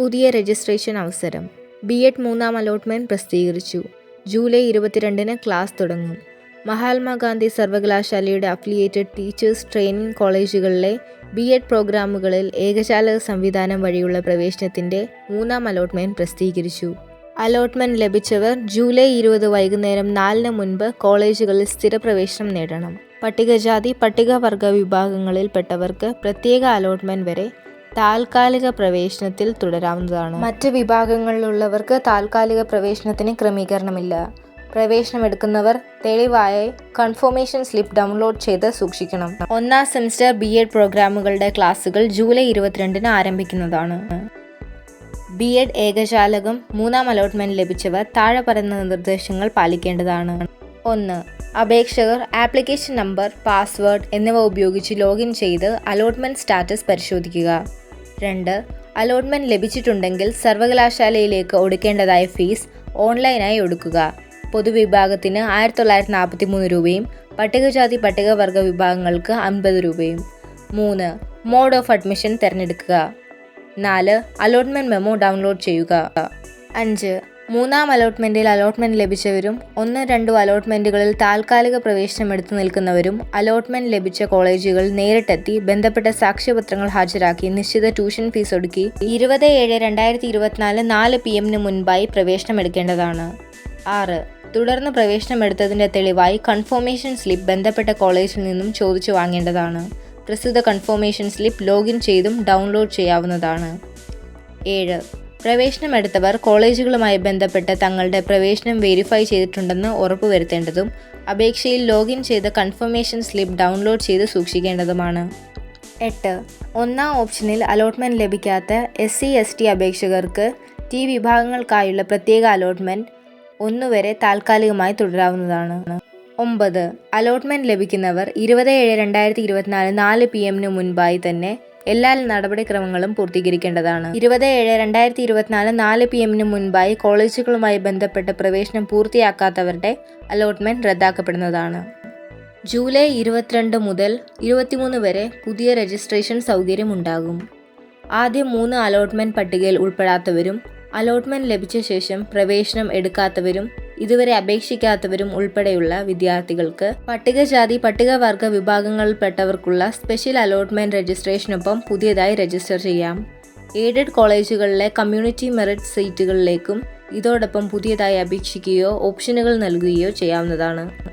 പുതിയ രജിസ്ട്രേഷൻ അവസരം. B Ed മൂന്നാം അലോട്ട്മെന്റ് പ്രസിദ്ധീകരിച്ചു. ജൂലൈ ഇരുപത്തിരണ്ടിന് ക്ലാസ് തുടങ്ങും. മഹാത്മാഗാന്ധി സർവകലാശാലയുടെ അഫിലിയേറ്റഡ് ടീച്ചേഴ്സ് ട്രെയിനിംഗ് കോളേജുകളിലെ ബി എഡ് പ്രോഗ്രാമുകളിൽ ഏകജാലക സംവിധാനം വഴിയുള്ള പ്രവേശനത്തിന്റെ മൂന്നാം അലോട്ട്മെന്റ് പ്രസിദ്ധീകരിച്ചു. അലോട്ട്മെന്റ് ലഭിച്ചവർ ജൂലൈ ഇരുപത് വൈകുന്നേരം നാലിന് മുൻപ് കോളേജുകളിൽ സ്ഥിരപ്രവേശനം നേടണം. പട്ടികജാതി പട്ടികവർഗ വിഭാഗങ്ങളിൽപ്പെട്ടവർക്ക് പ്രത്യേക അലോട്ട്മെന്റ് വരെ താൽക്കാലിക പ്രവേശനത്തിൽ തുടരാവുന്നതാണ്. മറ്റ് വിഭാഗങ്ങളിലുള്ളവർക്ക് താൽക്കാലിക പ്രവേശനത്തിന് ക്രമീകരണമില്ല. പ്രവേശനമെടുക്കുന്നവർ തെളിവായ കൺഫർമേഷൻ സ്ലിപ്പ് ഡൗൺലോഡ് ചെയ്ത് സൂക്ഷിക്കണം. ഒന്നാം സെമിസ്റ്റർ ബി എഡ് പ്രോഗ്രാമുകളുടെ ക്ലാസുകൾ ജൂലൈ ഇരുപത്തിരണ്ടിന് ആരംഭിക്കുന്നതാണ്. ബി എഡ് ഏകജാലകം മൂന്നാം അലോട്ട്മെന്റ് ലഭിച്ചവർ താഴെ പറയുന്ന നിർദ്ദേശങ്ങൾ പാലിക്കേണ്ടതാണ്. ഒന്ന് അപേക്ഷകർ ആപ്ലിക്കേഷൻ നമ്പർ പാസ്വേഡ് എന്നിവ ഉപയോഗിച്ച് ലോഗിൻ ചെയ്ത് അലോട്ട്മെന്റ് സ്റ്റാറ്റസ് പരിശോധിക്കുക. രണ്ട് അലോട്ട്മെന്റ് ലഭിച്ചിട്ടുണ്ടെങ്കിൽ സർവകലാശാലയിലേക്ക് ഒടുക്കേണ്ടതായ ഫീസ് ഓൺലൈനായി ഒടുക്കുക. പൊതുവിഭാഗത്തിന് ആയിരത്തി തൊള്ളായിരത്തി നാൽപ്പത്തി മൂന്ന് രൂപയും പട്ടികജാതി പട്ടികവർഗ വിഭാഗങ്ങൾക്ക് അൻപത് രൂപയും. മൂന്ന് മോഡ് ഓഫ് അഡ്മിഷൻ തിരഞ്ഞെടുക്കുക. നാല് അലോട്ട്മെന്റ് മെമ്മോ ഡൗൺലോഡ് ചെയ്യുക. അഞ്ച് മൂന്നാം അലോട്ട്മെന്റിൽ അലോട്ട്മെന്റ് ലഭിച്ചവരും ഒന്ന് രണ്ടു അലോട്ട്മെന്റുകളിൽ താൽക്കാലിക പ്രവേശനം എടുത്തു നിൽക്കുന്നവരും അലോട്ട്മെന്റ് ലഭിച്ച കോളേജുകൾ നേരിട്ടെത്തി ബന്ധപ്പെട്ട സാക്ഷ്യപത്രങ്ങൾ ഹാജരാക്കി നിശ്ചിത ട്യൂഷൻ ഫീസ് ഒടുക്കി ഇരുപത് ഏഴ് രണ്ടായിരത്തി ഇരുപത്തിനാല് നാല് പി എമ്മിന് മുൻപായി പ്രവേശനം എടുക്കേണ്ടതാണ്. ആറ് തുടർന്ന് പ്രവേശനം എടുത്തതിന്റെ തെളിവായി കൺഫോമേഷൻ സ്ലിപ്പ് ബന്ധപ്പെട്ട കോളേജിൽ നിന്നും ചോദിച്ചു വാങ്ങേണ്ടതാണ്. പ്രസ്തുത കൺഫോമേഷൻ സ്ലിപ്പ് ലോഗിൻ ചെയ്തും ഡൗൺലോഡ് ചെയ്യാവുന്നതാണ്. ഏഴ് പ്രവേശനം എടുത്തവർ കോളേജുകളുമായി ബന്ധപ്പെട്ട് തങ്ങളുടെ പ്രവേശനം വെരിഫൈ ചെയ്തിട്ടുണ്ടെന്ന് ഉറപ്പുവരുത്തേണ്ടതും അപേക്ഷയിൽ ലോഗിൻ ചെയ്ത് കൺഫർമേഷൻ സ്ലിപ്പ് ഡൗൺലോഡ് ചെയ്ത് സൂക്ഷിക്കേണ്ടതുമാണ്. എട്ട്. ഒന്നാം ഓപ്ഷനിൽ അലോട്ട്മെന്റ് ലഭിക്കാത്ത എസ് സി എസ് ടി അപേക്ഷകർക്ക് ടി വിഭാഗങ്ങൾക്കായുള്ള പ്രത്യേക അലോട്ട്മെന്റ് ഒന്നുവരെ താൽക്കാലികമായി തുടരാവുന്നതാണ്. ഒമ്പത്. അലോട്ട്മെന്റ് ലഭിക്കുന്നവർ ഇരുപത് ഏഴ് രണ്ടായിരത്തി ഇരുപത്തിനാല് നാല് പി എമ്മിന് മുൻപായി തന്നെ എല്ലാ നടപടിക്രമങ്ങളും പൂർത്തീകരിക്കേണ്ടതാണ്. ഇരുപത് ഏഴ് രണ്ടായിരത്തി ഇരുപത്തിനാല് നാല് പി എമ്മിന് മുൻപായി കോളേജുകളുമായി ബന്ധപ്പെട്ട പ്രവേശനം പൂർത്തിയാക്കാത്തവരുടെ അലോട്ട്മെന്റ് റദ്ദാക്കപ്പെടുന്നതാണ്. ജൂലൈ ഇരുപത്തിരണ്ട് മുതൽ ഇരുപത്തിമൂന്ന് വരെ പുതിയ രജിസ്ട്രേഷൻ സൗകര്യമുണ്ടാകും. ആദ്യം മൂന്ന് അലോട്ട്മെന്റ് പട്ടികയിൽ ഉൾപ്പെടാത്തവരും അലോട്ട്മെന്റ് ലഭിച്ച ശേഷം പ്രവേശനം എടുക്കാത്തവരും ഇതുവരെ അപേക്ഷിക്കാത്തവരും ഉൾപ്പെടെയുള്ള വിദ്യാർത്ഥികൾക്ക് പട്ടികജാതി പട്ടികവർഗ വിഭാഗങ്ങളിൽപ്പെട്ടവർക്കുള്ള സ്പെഷ്യൽ അലോട്ട്മെന്റ് രജിസ്ട്രേഷനൊപ്പം പുതിയതായി രജിസ്റ്റർ ചെയ്യാം. എയ്ഡഡ് കോളേജുകളിലെ കമ്മ്യൂണിറ്റി മെറിറ്റ് സീറ്റുകളിലേക്കും ഇതോടൊപ്പം പുതിയതായി അപേക്ഷിക്കുകയോ ഓപ്ഷനുകൾ നൽകുകയോ ചെയ്യാവുന്നതാണ്.